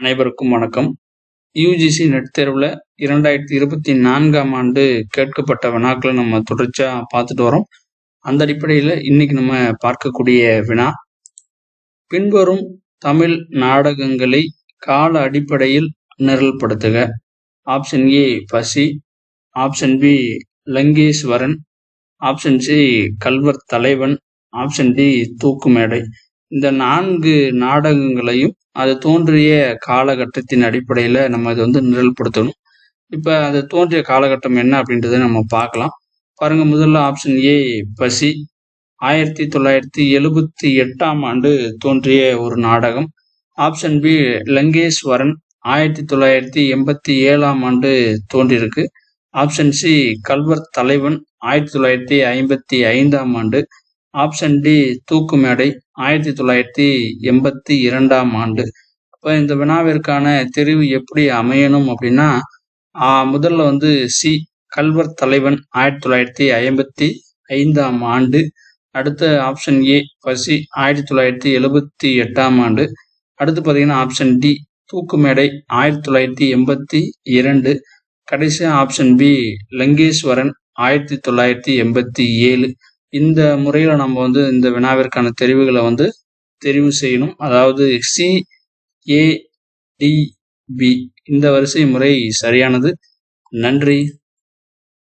அனைவருக்கும் வணக்கம். UGC net தேர்வில் இரண்டாயிரத்தி இருபத்தி நான்காம் ஆண்டு கேட்கப்பட்ட வினாக்களை நம்ம தொடர்ச்சியாக பார்த்துட்டு வரோம். அந்த அடிப்படையில் இன்னைக்கு நம்ம பார்க்கக்கூடிய வினா பின்வரும் தமிழ் நாடகங்களை கால அடிப்படையில் நிரல்படுத்துக. ஆப்ஷன் ஏ பசி option B Lankeswaran option C கல்வர் தலைவன் ஆப்ஷன் டி தூக்கு மேடை இந்த நான்கு நாடகங்களையும் அது தோன்றிய காலகட்டத்தின் அடிப்படையில் நம்ம இதை வந்து நிரல்படுத்தணும். இப்போ அது தோன்றிய காலகட்டம் என்ன அப்படின்றத நம்ம பார்க்கலாம். பாருங்க முதல்ல ஆப்ஷன் ஏ பசி. ஆயிரத்தி தொள்ளாயிரத்தி எழுபத்தி எட்டாம் ஆண்டு தோன்றிய ஒரு நாடகம். Option B Lankeswaran. ஆயிரத்தி தொள்ளாயிரத்தி எண்பத்தி ஏழாம் ஆண்டு தோன்றியிருக்கு. ஆப்ஷன் சி கல்வர் தலைவன். ஆயிரத்தி தொள்ளாயிரத்தி ஐம்பத்தி ஐந்தாம் ஆண்டு ஆப்ஷன் டி தூக்கு மேடை ஆயிரத்தி தொள்ளாயிரத்தி எண்பத்தி இரண்டாம் ஆண்டு. இப்போ இந்த வினாவிற்கான தெரிவு எப்படி அமையணும் அப்படின்னா முதல்ல வந்து சி கல்வர் தலைவன் ஆயிரத்தி தொள்ளாயிரத்தி ஐம்பத்தி ஐந்தாம் ஆண்டு. அடுத்த ஆப்ஷன் ஏ பசி ஆயிரத்தி தொள்ளாயிரத்தி எழுபத்தி எட்டாம் ஆண்டு. அடுத்து பார்த்தீங்கன்னா ஆப்ஷன் டி தூக்கு மேடை ஆயிரத்தி தொள்ளாயிரத்தி எண்பத்தி இரண்டு. கடைசியாக ஆப்ஷன் பி லங்கேஸ்வரன் ஆயிரத்தி தொள்ளாயிரத்தி எண்பத்தி ஏழு. இந்த முறையில் நம்ம வந்து இந்த வினாவிற்கான தெரிவுகளை வந்து தெரிவு செய்யணும். அதாவது சி ஏ டி பி இந்த வரிசை முறை சரியானது. நன்றி.